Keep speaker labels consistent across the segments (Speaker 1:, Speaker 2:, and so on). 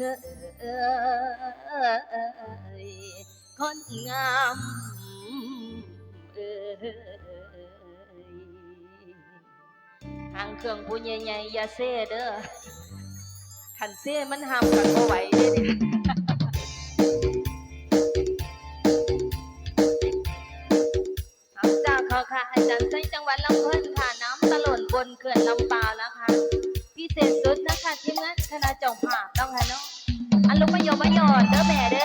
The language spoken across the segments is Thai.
Speaker 1: ยคนงามเอยทางเครื่องผู้ใหญ่ๆอย่าเซ่เด้อขันเซ่มันห้ามกันบ่ไหวเด้เนี่ยขอค่ะอาจารย์ไซจังหวัดลำพูนค่ะน้ำตล่นบนเขื่อนลำปาง My mayor, the mayor.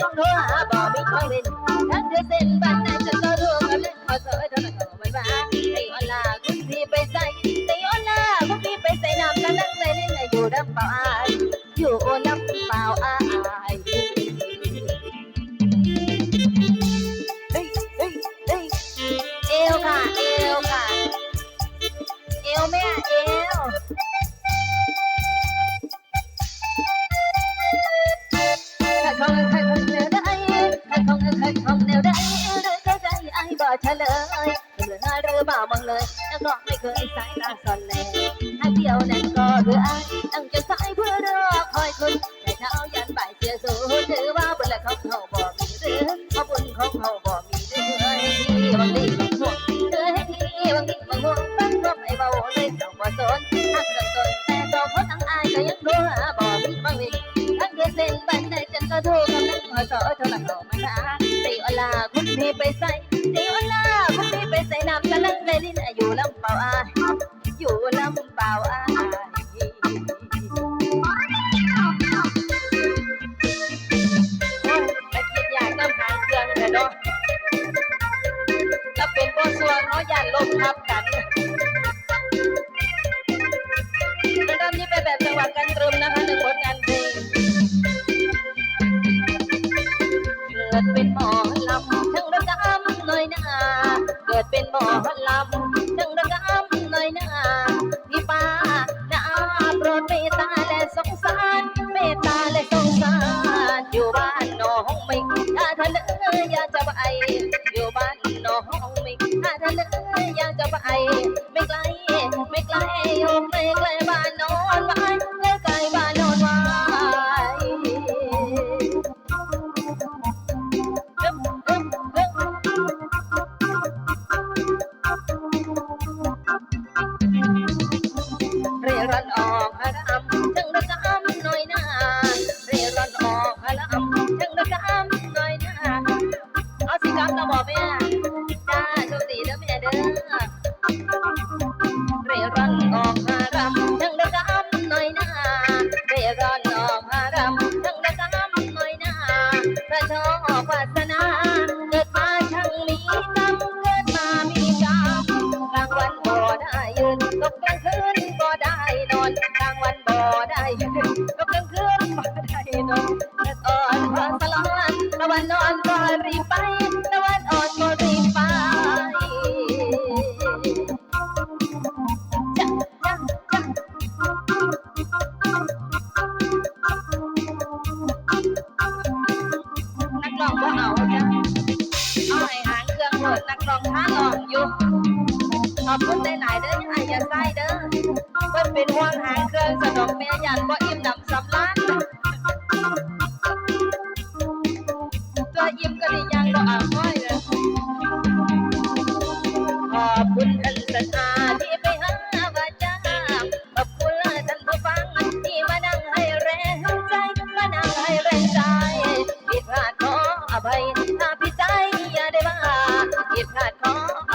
Speaker 1: ยงโทรหาบ่มีช่องเว้นทั้งเธอเส้นบัน เพื่อไอ้ตั้งใจส่เพื่อรอคอยคุณแต่เท้ายันไปเสียสูถือว่าบุญและของเขาบ่มีเรื่องขรบุญของเขาบ่มีเรื่องให้ที่วันนี้บางห่วงเรือให้ที่วังนิ่งบางห่วงตั้งรบไอ้เบาเลยต้องบ่สนทั้งเนจนแต่ตัวเพราะทั้งอายก็ยังรู้วาบ่มีบางนิ่งทั้งเดือนเส้นบันไดจนก็โทรกำลังขอสอเท่านั้นออไม่หาตีอลาคุณพี่ไปใส่ตีอลาคุณพี่ไปใส่น้ำกำลังเลยลิ้นอยู่ลำเปล่าอาอยู่ลำเปล่าอา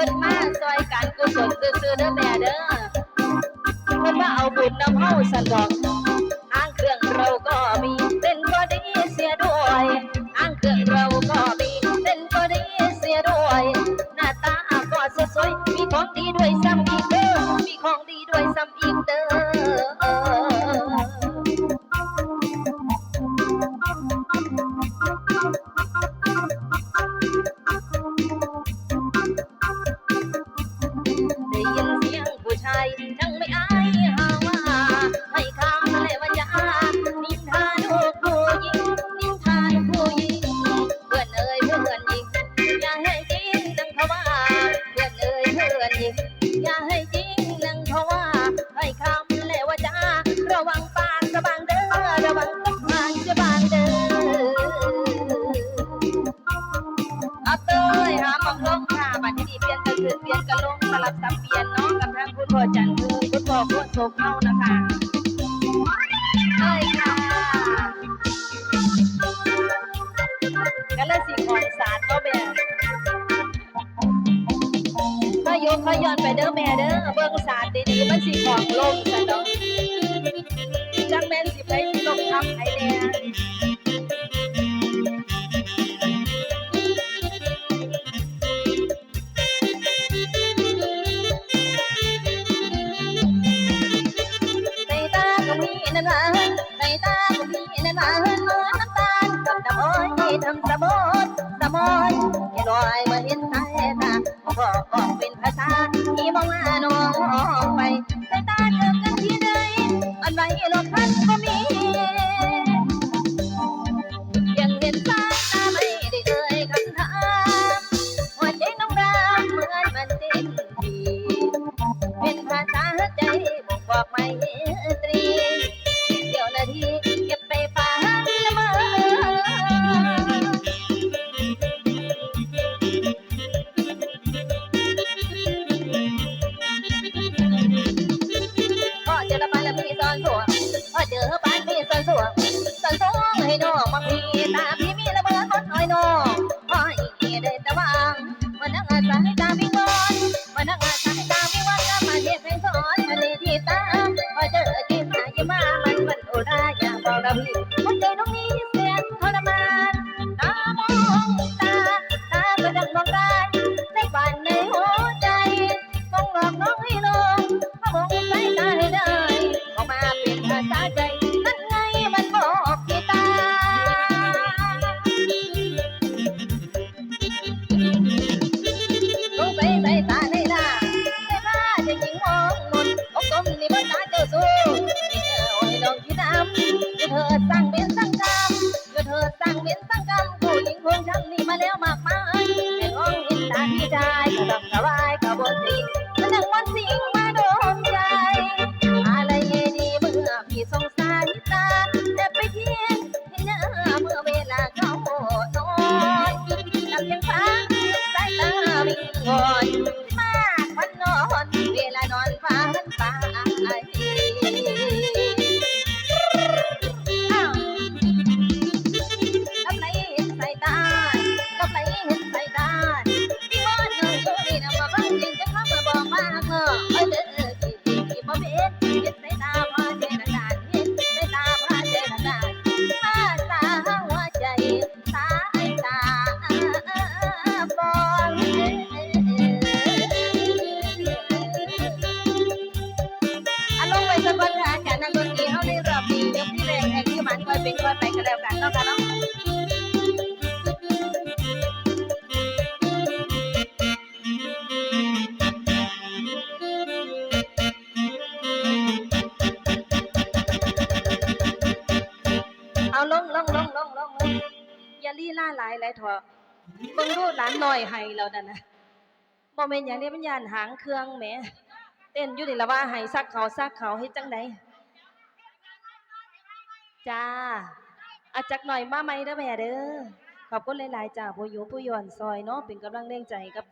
Speaker 1: พิ่นมาซอยกันกุศลซื่อเด้อแม่เด้อเพิ่นมาเอาบุญนำเฮาสั่นดอก ทั้งสะบดสะมอยแค่น้อยมาเห็นสายตาพ่อก็เป็นภาษาที่มองหน้านอง 你三 ที่มันคอยเป็นคอยไปกันแล้วกันเนาะค่ะเนาะเอาลงลงลงลงลงลงอย่าลี่ล่าหลายหลายเถอะเบิ่งดูหลานน้อยให้แล้วนั่นนะบ่แม่นอย่างนี้มันยานหางเครื่องแหมเต้นอยู่นี่ละว่าให้ซักเขาซักเขาเฮ็ดจังได จ้าอาจักหน่อยมาไหมเด้อแม่เด้อขอบคุณหลายๆจ้าผู้อยู่ผู้หย่อนซอยเนาะเป็นกำลังแรงใจกับ